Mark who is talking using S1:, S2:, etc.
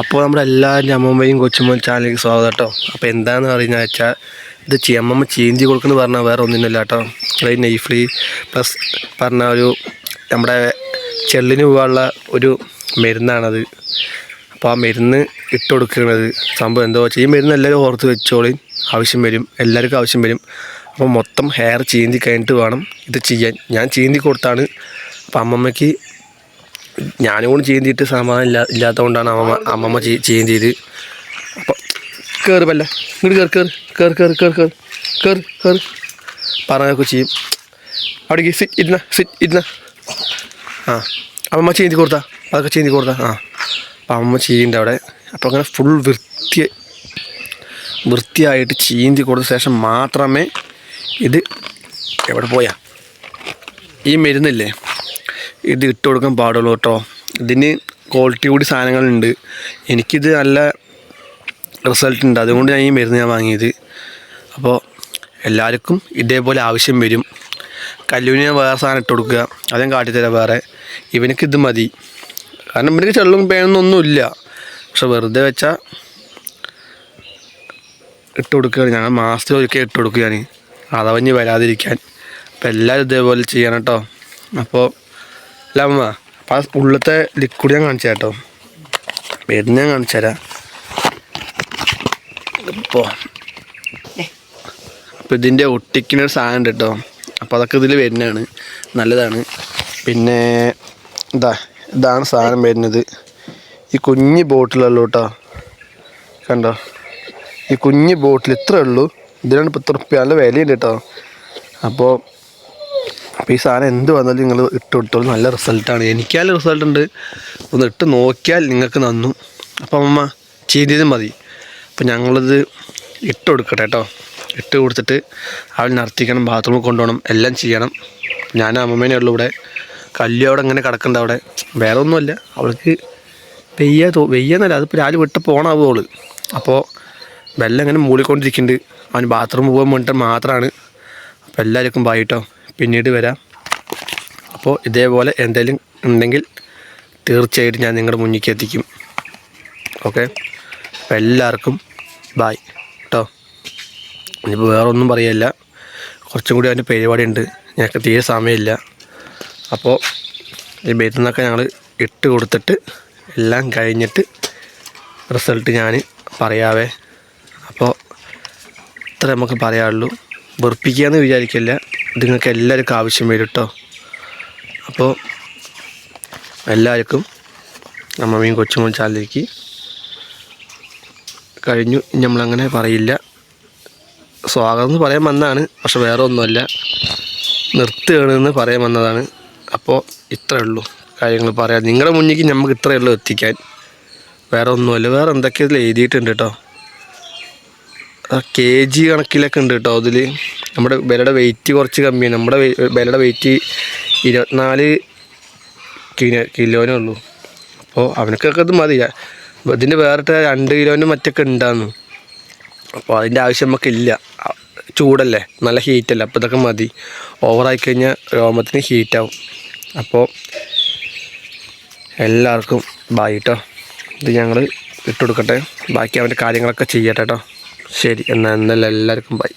S1: അപ്പോൾ നമ്മുടെ എല്ലാവരും അമ്മമ്മയും കൊച്ചുമ്മയും ചാനലിലേക്ക് സ്വാഗതം കേട്ടോ. അപ്പോൾ എന്താണെന്ന് പറയുന്നത് വെച്ചാൽ ഇത് അമ്മമ്മ ചീന്തി കൊടുക്കുന്നു പറഞ്ഞാൽ വേറെ ഒന്നിനല്ല കേട്ടോ. അതായത് നൈഫ്ലി പ്ലസ് പറഞ്ഞ ഒരു നമ്മുടെ ചെള്ളിന് പോകാനുള്ള ഒരു മരുന്നാണത്. അപ്പോൾ ആ മരുന്ന് ഇട്ട് കൊടുക്കുന്നത് സംഭവം എന്തോ വെച്ചാൽ ഈ മരുന്ന് എല്ലാവരും ഓർത്ത് വെച്ചോളിയും ആവശ്യം വരും. എല്ലാവർക്കും ആവശ്യം വരും. അപ്പോൾ മൊത്തം ഹെയർ ചീന്തി കഴിഞ്ഞിട്ട് വേണം ഇത് ചെയ്യാൻ. ഞാൻ ചീന്തി കൊടുത്താണ്. അപ്പോൾ അമ്മമ്മയ്ക്ക് ഞാനും കൂടി ചെയ്യും ചെയ്തിട്ട് സമാധാനം ഇല്ല ഇല്ലാത്തതുകൊണ്ടാണ് അമ്മമ്മ അമ്മമ്മ ചെയ്യും ചെയ്ത്. അപ്പം കയറി പല്ല. ഇങ്ങോട്ട് കയറി കയറി കയറി കയറി കയറി കയറി കയറി പറഞ്ഞൊക്കെ ചെയ്യും. അവിടേക്ക് സിറ്റ് ഇരുന്ന സിറ്റ് ഇരുന്ന. ആ അമ്മമ്മ ചെയ്തി കൊടുത്താ. അതൊക്കെ ചെയ്തി കൊടുത്താ. ആ അപ്പം അമ്മമ്മ ചെയ്യുന്നുണ്ട് അവിടെ. അപ്പോൾ അങ്ങനെ ഫുൾ വൃത്തി വൃത്തിയായിട്ട് ചീന്തി കൊടുത്ത ശേഷം മാത്രമേ ഇത് എവിടെ പോയാ? ഈ മരുന്നില്ലേ? ഇത് ഇട്ട് കൊടുക്കാൻ പാടുള്ളൂ കേട്ടോ. ഇതിന് ക്വാളിറ്റി കൂടി സാധനങ്ങളുണ്ട്. എനിക്കിത് നല്ല റിസൾട്ട് ഉണ്ട്. അതുകൊണ്ട് ഞാൻ ഈ മരുന്ന് ഞാൻ വാങ്ങിയത്. അപ്പോൾ എല്ലാവർക്കും ഇതേപോലെ ആവശ്യം വരും. കല്ലുവിന് ഞാൻ വേറെ സാധനം ഇട്ട് കൊടുക്കുക. അതും കാട്ടിത്തരാം വേറെ. ഇവനക്ക് ഇത് മതി. കാരണം ഇവനക്ക് ചെള്ളും പേനൊന്നുമില്ല പക്ഷെ വെറുതെ വെച്ചാൽ ഇട്ട് കൊടുക്കുകയാണ്. ഞങ്ങൾ മാസത്തിൽ ഒരിക്കൽ ഇട്ട് കൊടുക്കുകയാണ്. അതവഞ്ഞ് വരാതിരിക്കാൻ. അപ്പോൾ എല്ലാവരും ഇതേപോലെ ചെയ്യണം കേട്ടോ. അപ്പോൾ അല്ല അപ്പം ആ ഉള്ളത്തെ ലിക്വിഡ് ഞാൻ കാണിച്ചു കേട്ടോ വരുന്ന ഞാൻ കാണിച്ചു തരാം. ഇപ്പോൾ അപ്പോൾ ഇതിന്റെ ഒട്ടിക്കുന്ന ഒരു സാധനം ഉണ്ട് കേട്ടോ. അപ്പോൾ അതൊക്കെ ഇതിൽ വരുന്നതാണ്. നല്ലതാണ്. പിന്നെ ഇതാ ഇതാണ് സാധനം വരുന്നത്. ഈ കുഞ്ഞ് ബോട്ടിലുള്ളൂ കേട്ടോ. കണ്ടോ? ഈ കുഞ്ഞ് ബോട്ടിൽ ഇത്രേ ഉള്ളൂ. ഇതിനാണ് പത്ത് റുപ്യ നല്ല വിലയുണ്ട് കേട്ടോ. അപ്പോൾ അപ്പോൾ ഈ സാധനം എന്ത് വന്നാലും നിങ്ങൾ ഇട്ട് കൊടുത്തോളൂ. നല്ല റിസൾട്ടാണ് എനിക്കാൽ റിസൾട്ട് ഉണ്ട്. ഒന്ന് ഇട്ട് നോക്കിയാൽ നിങ്ങൾക്ക് നന്നു. അപ്പം അമ്മ ചെയ്തത് മതി. അപ്പം ഞങ്ങളിത് ഇട്ട് കൊടുക്കട്ടെ കേട്ടോ. ഇട്ട് കൊടുത്തിട്ട് അവൾ നിർത്തിക്കണം ബാത്റൂമിൽ കൊണ്ടുപോകണം എല്ലാം ചെയ്യണം. ഞാൻ അമ്മമ്മേനെ ഉള്ളൂ ഇവിടെ. കല്ലു അവിടെ ഇങ്ങനെ കിടക്കണ്ട അവിടെ. വേറെ ഒന്നുമല്ല. അവൾക്ക് വെയ്യ തോ വെയ്യെന്നല്ല അതിപ്പോൾ രാവിലെ വിട്ട് പോകണാവും അവൾ. അപ്പോൾ വെള്ളം ഇങ്ങനെ മൂളിക്കൊണ്ടിരിക്കുന്നുണ്ട്. അവൻ ബാത്റൂമിൽ പോകാൻ വേണ്ടിയിട്ട് മാത്രമാണ് അപ്പോൾ എല്ലാവർക്കും ബായിട്ടോ പിന്നീട് വരാം. അപ്പോൾ ഇതേപോലെ എന്തെങ്കിലും ഉണ്ടെങ്കിൽ തീർച്ചയായിട്ടും ഞാൻ നിങ്ങളുടെ മുന്നിലേക്ക് എത്തിക്കും. ഓക്കെ? അപ്പോൾ എല്ലാവർക്കും ബായ് കേട്ടോ ഇനിയിപ്പോൾ വേറെ ഒന്നും പറയല്ല. കുറച്ചും കൂടി അതിന്റെ പരിപാടി ഉണ്ട് ഞങ്ങൾക്ക് തീരെ സമയമില്ല. അപ്പോൾ ഈ മരുന്നൊക്കെ ഞങ്ങൾ ഇട്ട് കൊടുത്തിട്ട് എല്ലാം കഴിഞ്ഞിട്ട് റിസൾട്ട് ഞാൻ പറയാവേ. അപ്പോൾ ഇത്ര നമുക്ക് പറയാനുള്ളൂ. വെറുപ്പിക്കുകയെന്ന് വിചാരിക്കില്ല. ഇത് നിങ്ങൾക്ക് എല്ലാവർക്കും ആവശ്യം വരും കേട്ടോ അപ്പോൾ എല്ലാവർക്കും അമ്മമ്മയും കൊച്ചുമോൻ ചാലിലേക്ക് കഴിഞ്ഞു. നമ്മളങ്ങനെ പറയില്ല. സ്വാഗതം എന്ന് പറയാൻ വന്നതാണ്. പക്ഷെ വേറെ ഒന്നുമല്ല. നിർത്തുകയാണെന്ന് പറയാൻ വന്നതാണ്. അപ്പോൾ ഇത്രയേ ഉള്ളൂ കാര്യങ്ങൾ പറയാം നിങ്ങളുടെ മുന്നിലേക്ക് നമുക്ക് ഇത്രയേ ഉള്ളൂ എത്തിക്കാൻ. വേറെ ഒന്നുമല്ല. വേറെ എന്തൊക്കെ ഇതിൽ എഴുതിയിട്ടുണ്ട് കേട്ടോ കെ ജി കണക്കിലൊക്കെ ഉണ്ട് കേട്ടോ അതിൽ നമ്മുടെ വിലയുടെ വെയിറ്റ് കുറച്ച് കമ്മിയാണ്. നമ്മുടെ ബലയുടെ വെയിറ്റ് ഇരുപത്തിനാല് കിലോ കിലോനേ ഉള്ളൂ. അപ്പോൾ അവനക്കൊക്കെ ഇത് മതി. ഇതിന് വേറിട്ട് രണ്ട് കിലോന്റെ മറ്റൊക്കെ ഉണ്ടായിരുന്നു അപ്പോൾ അതിന്റെ ആവശ്യം നമുക്കില്ല. ചൂടല്ലേ? നല്ല ഹീറ്റല്ലേ അപ്പോൾ ഇതൊക്കെ മതി. ഓവറായി കഴിഞ്ഞാൽ രോമത്തിന് ഹീറ്റാവും അപ്പോൾ എല്ലാവർക്കും ബായ് കേട്ടോ ഇത് ഞങ്ങൾ ഇട്ടുകൊടുക്കട്ടെ ബാക്കി അവന്റെ കാര്യങ്ങളൊക്കെ ചെയ്യട്ടെ കേട്ടോ ശരി. എന്നാൽ എന്നല്ല എല്ലാവർക്കും ബൈ